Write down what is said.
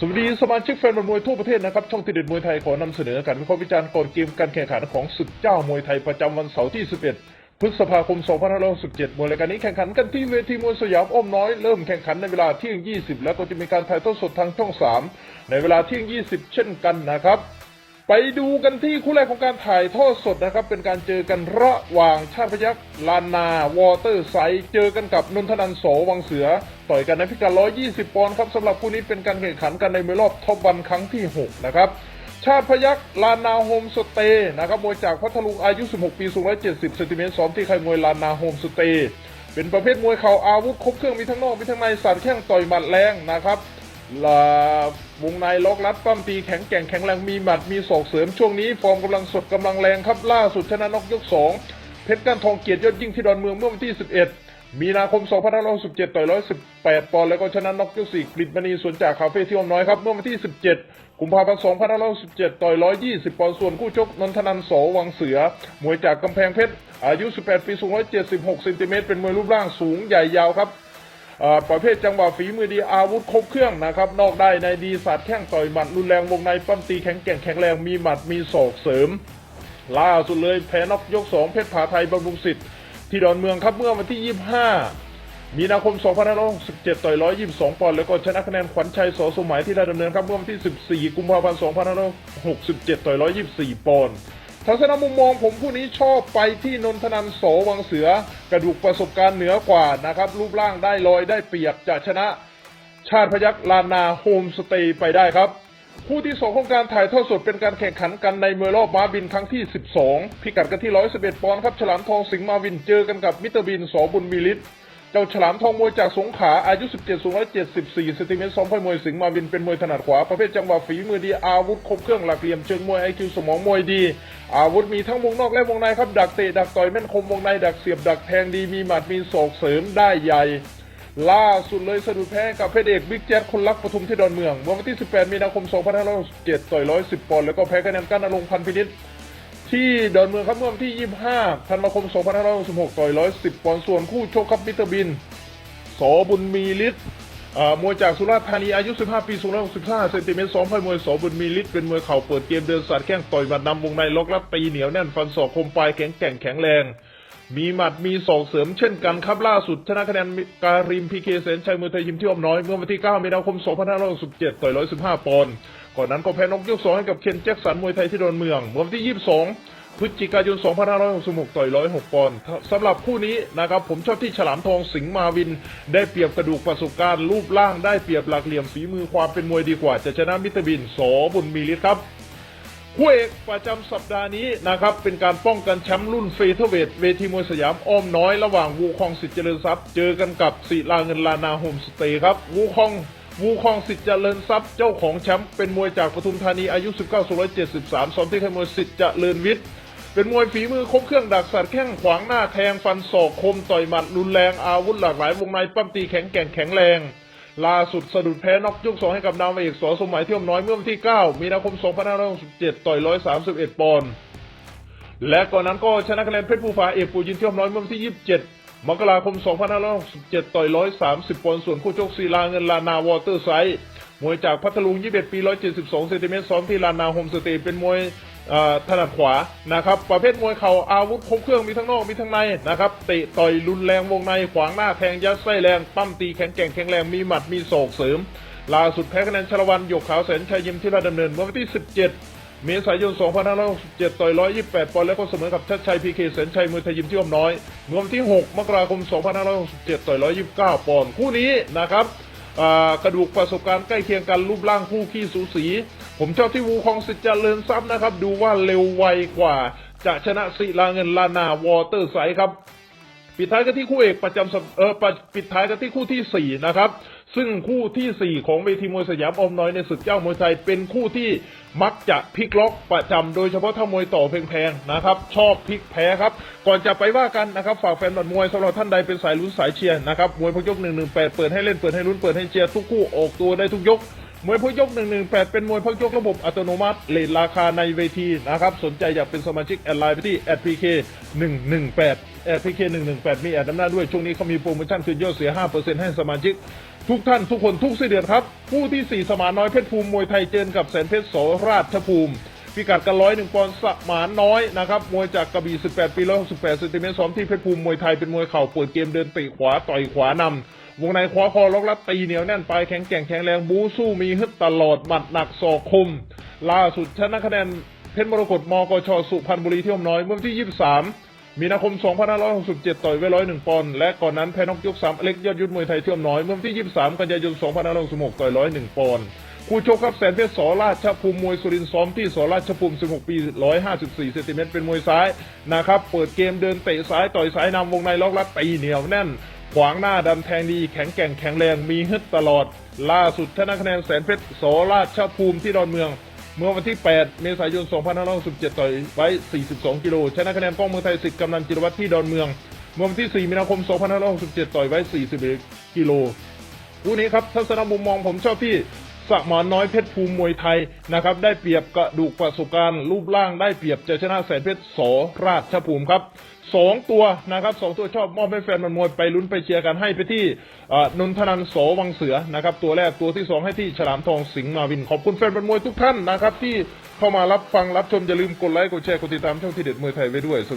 สวัสดีสมาชิกแฟนบอลมวยทั่วประเทศนะครับ ช่องทีเด็ดมวยไทยขอนำเสนอการวิเคราะห์วิจารณ์ก่อนเกมการแข่งขันของศึกเจ้ามวยไทยประจำวันเสาร์ที่ 11 พฤษภาคม 2567มวยรายการนี้แข่งขันกันที่เวทีมวยสยามอ้อมน้อยเริ่มแข่งขันในเวลาเที่ยง 20 แล้วก็จะมีการถ่ายทอดสดทางช่อง 3 ในเวลาเที่ยง 20 เช่นกันนะครับ ไปดูกันที่คู่แรกของการถ่ายทอดสดนะครับ เป็นการเจอกันระหว่างชาติพยักษ์ลานนา วอเตอร์ไซเจอกันกับนนทนันโสวังเสือ ต่อยกันในพิกัด 120 ปอนด์ครับสำหรับคู่นี้เป็นการแข่งขันกันในมวยรอบท็อปวันครั้งที่ 6 นะครับชาติพยักษ์ลานาโฮมสเตย์นะครับมวยจากพัทลุงอายุ 16 ปี สูง 170เซนติเมตรซ้อมที่ค่ายมวยลานาโฮมสเตย์เป็นประเภทมวยเข่าอาวุธครบเครื่องมีทั้งนอกมีทั้งในสันแข้งต่อยหมัดแรงนะครับ ลาวงในล็อกรัดปั้มตีแข็งแกร่งแข็งแรงมีหมัดมีศอกเสริมช่วงนี้ ฟอร์มกำลังสดกำลังแรงครับล่าสุดชนะนกยก 2 เพชรก้านทองเกียรติยศยิ่งที่ดอนเมืองเมื่อวันที่ 11 มีนาคม 2567 ต่อย 118 ปอนด์แล้วก็ชนะนกยก 4 กฤษมณีสวนจากคาเฟ่ที่อมน้อยครับเมื่อวันที่ 17 กุมภาพันธ์ 2567 ต่อย 120 ปอนด์ส่วนคู่ชกนนทนันโสวังเสือ มวยจากกำแพงเพชรอายุ 18 ปี สูง 176 เซนติเมตรเป็นมวยรูปร่างสูงใหญ่ยาวครับ ประเภทจังหวะฝีมือดีอาวุธครบเครื่องนะครับนอกได้ในดีสัตว์แข้งต่อยหมัดรุนแรงวงในปั้มตีแข็งแกร่งแข็งแรงมีหมัดมีศอกเสริม ล่าสุดเลยแพ้นอกยก2เพชรผาไทยบำรุงสิทธิ์ที่ดอนเมืองครับเมื่อวันที่ 25 มีนาคม 2567 ต่อย 122 ปอนด์แล้วก็ชนะคะแนนขวัญชัยสอสมัยที่ได้ดำเนินครับเมื่อวันที่ 14 กุมภาพันธ์ 2567 ต่อย 124 ปอนด์ ทัศนมุมมองผมผู้นี้ชอบไปที่นนทนันโสวังเสือกระดูกประสบการณ์เหนือกว่านะครับ รูปร่างได้ลอยได้เปรียบจะชนะชาติพยักลานาโฮมสเตย์ไปได้ครับคู่ที่2ของการถ่ายทอดสดเป็นการแข่งขันกันในเมวยรอบม้าบินครั้งที่ 12 พิกัดกันที่ 111 ปอนด์ครับ ฉลามทองสิงห์มาวินเจอกันกับมิเตอร์บินสอบุญมีฤทธิ์ เจ้าฉลามทองมวยจากสงขลาอายุ 17 สูง 174เซนติเมตรซ้อมค่อยมวยสิงห์มาวินเป็นมวยถนัดขวา ประเภทจังหวะฝีมือดี อาวุธครบเครื่องหลักเหลี่ยมเชิงมวยไอคิวสมองมวยดี อาวุธมีทั้งวงนอกและวงในครับ ดักเตะดักต่อยแม่นคมวงในดักเสียบดักแทงดีมีหมัดมีศอกเสริมได้ใหญ่ ล่าสุดเลยสะดุดแพ้กับเพชรเอกบิ๊กแจ๊ดคนรักปทุมที่ดอนเมืองวันที่ 18 มีนาคม 2567ต่อย110 ปอนด์แล้วก็แพ้คะแนนกั้นอลงค์พันพินิษ ที่ดอนเมืองครับเมื่อวันที่ 25 ธันวาคม 2566 ต่อย 110 ปอนด์ส่วนคู่ชกครับมิสเตอร์บินสอบุญมีฤทธิ์มวยจากสุราษฎร์ธานีอายุ 15 ปีสูง165เซนติเมตรซ้อมให้มวยสอบุญมีฤทธิ์เป็นมวยเข่าเปิดเกมเดินสาดแข้งต่อยหมัดนำวงในล็อกลัดตีเหนียวแน่นฟันศอกคมปลายแข็งแกร่งแข็งแรง มีหมัดมีศอกเสริมเช่นกันครับล่าสุดชนะคะแนนการิมพีเคเซนชัยมวยไทยยิมที่อ้อมน้อยเมื่อวันที่ 9 มีนาคม 2567 ต่อย 115 ปอนด์ ก่อนนั้นก็แพ้นกยกสองให้กับเคนแจ็คสันมวยไทยที่ดอนเมืองเมื่อวันที่ 22 พฤศจิกายน 2566 ต่อย 106 ปอนด์สำหรับคู่นี้นะครับผมชอบที่ฉลามทองสิงห์มาวิน ได้เปรียบกระดูกประสบการณ์รูปร่างได้เปรียบหลักเหลี่ยมฝีมือความเป็นมวยดีกว่า จะชนะมิเตรบินสอบุญมีฤทธิ์ครับคู่เอกประจำสัปดาห์นี้นะครับเป็นการป้องกันแชมป์รุ่นเฟเธอร์เวทเวทีมวยสยามอ้อมน้อยระหว่างวูคองสิทธิ์เจริญทรัพย์ เจอกันกับศิลาเงินลานาโฮมสเตย์ครับวูคอง วูคองสิทธิ์เจริญทรัพย์เจ้าของแชมป์เป็นมวยจากปทุมธานีอายุ 19 273ซ้อมที่ค่ายมวยสิทธิ์เจริญวิทย์เป็นมวยฝีมือครบเครื่องดักสัตว์แข้งขวางหน้าแทงฟันศอกคมต่อยหมัดรุนแรงอาวุธหลากหลายวงในปั้มตีแข็งแกร่งแข็งแรงล่าสุดสะดุดแพ้น็อกยกสองให้กับนาวเอกสอสมหมายเที่ยมน้อยเมื่อวันที่ 9 มีนาคม 2567 ต่อย 131 ปอนด์และก่อนนั้นก็ชนะคะแนนเพชรภูฟ้าเอกปูยินเที่ยมน้อยเมื่อวันที่ 27 มกราคม 2567 ต่อย 130 ปอนด์ ส่วนคู่ชกศิลาเงินลานาวอเตอร์ไซด์มวยจากพัทลุง 21 ปี 172 เซนติเมตรซ้อมที่ลานาโฮมสเตย์เป็นมวยถนัดขวานะครับ ประเภทมวยเข่าอาวุธครบเครื่องมีทั้งนอกมีทั้งในนะครับเตะต่อยรุนแรงวงในขวางหน้าแทงยัดไส้แรงปั้มตีแข็งแกร่งแข็งแรงมีหมัดมีศอกเสริมล่าสุดแพ้คะแนนชลวันหยกขาวแสนชัยยิมที่ราชดำเนินเมื่อวันที่ 17 เมษายน 2567 ต่อย 128 ปอนด์ แล้วก็เสมอกับชัดชัยพีเคแสนชัยมวยไทยยิมที่อ้อมน้อยเมื่อวันที่ 6 มกราคม 2567 ต่อย 129 ปอนด์ คู่นี้นะครับกระดูกประสบการณ์ใกล้เคียงกันรูปร่างคู่ขี้สูสี ผมชอบที่วูคองสิทธิ์เจริญทรัพย์นะครับ ดูว่าเร็วไวกว่า จะชนะศิลาเงินลานาวอเตอร์ไซครับ ปิดท้ายกันที่คู่เอกประจำเออปิดท้ายกันที่คู่ที่สี่นะครับ ซึ่งคู่ที่สี่ของเวทีมวยสยามอมน้อยในศึกเจ้ามวยไทยเป็นคู่ที่มักจะพลิกล็อกประจำโดยเฉพาะถ้ามวยต่อแพงๆนะครับ ชอบพลิกแพ้ครับ ก่อนจะไปว่ากันนะครับ ฝากแฟนบอลมวยสำหรับท่านใดเป็นสายลุ้นสายเชียร์นะครับมวยพกยกหนึ่งหนึ่งแปดเปิดให้เล่นเปิดให้ลุ้นเปิดให้เชียร์ทุกคู่ออกตัวได้ทุกยกมวยพกยก 118 เป็นมวยพกยกระบบอัตโนมัติเลทราคาในเวทีนะครับ สนใจอยากเป็นสมาชิกแอดไลน์ไปที่ @pk 118 @pk 118 มีแอดนำหน้าด้วย ช่วงนี้เขามีโปรโมชั่นคือยอดเสีย 5%ให้สมาชิก ทุกท่านทุกคนทุกเสยเดือนครับคู่ที่ 4 สมานน้อยเพชรภูมิมวยไทยเจนกับแสนเพชรโสราชภูมิ พิกัดกันร้อยหนึ่งปอนด์สมานน้อยนะครับมวยจากกระบี่ 18 ปี 168เซนติเมตรซ้อมที่เพชรภูมิมวยไทยเป็นมวยเข่าเปิดเกมเดินเตะขวาต่อยขวานำวงในขวาคอล็อกลัดตีเหนียวแน่นปลายแข็งแกร่งแข็งแรงบูสู้มีฮึดตลอดหมัดหนักศอกคม ล่าสุดชนะคะแนนเพชรมรกตมกชสุพรรณบุรีที่อมน้อยเมื่อวันที่ 23 มีนาคม 2567 ต่อยไว้ร้อยหนึ่งปอนด์และก่อนนั้นแพ้นอกยกสามอเล็กยอดยุทธมวยไทยเที่อมน้อย เมื่อวันที่ 23 กันยายน 2566 ต่อยร้อยหนึ่งปอนด์คู่ชกครับแสนเพชรสอราชภูมิมวยสุรินทร์ซ้อมที่สอราชภูมิ 16 ปี 154 เซนติเมตรเป็นมวยซ้ายนะครับเปิดเกมเดินเตะซ้ายต่อยซ้ายนำวงในล็อกลัดตีเหนียวแน่น ขวางหน้าดันแทงดีแข็งแกร่งแข็งแรงมีฮึดตลอด ล่าสุดชนะคะแนนแสนเพชรสอราชภูมิที่ดอนเมือง เมื่อวันที่ 8 เมษายน 2567 ต่อยไว้ 42 กิโล ชนะคะแนนป้องเมืองไทยสิทธิ์กำนันจิรวัตรที่ดอนเมือง เมื่อวันที่ 4 มีนาคม 2567 ต่อยไว้ 41 กิโล คู่นี้ครับ ทัศนมุมมองผมชอบที่ สมานน้อยเพชรภูมิมวยไทยนะครับได้เปรียบกระดูกประสบการณ์รูปร่างได้เปรียบจะชนะแสนเพชรสอราชภูมิครับสองตัวนะครับสองตัวชอบมอบให้แฟนมันมวยไปลุ้นไปเชียร์กันให้ไปที่นนทนันโสวังเสือนะครับตัวแรกตัวที่สองให้ที่ฉลามทองสิงห์มาวินขอบคุณแฟนมันมวยทุกท่านนะครับที่เข้ามารับฟังรับชมอย่าลืมกดไลค์กดแชร์กดติดตามช่องที่เด็ดมวยไทยไว้ด้วยสวัสดี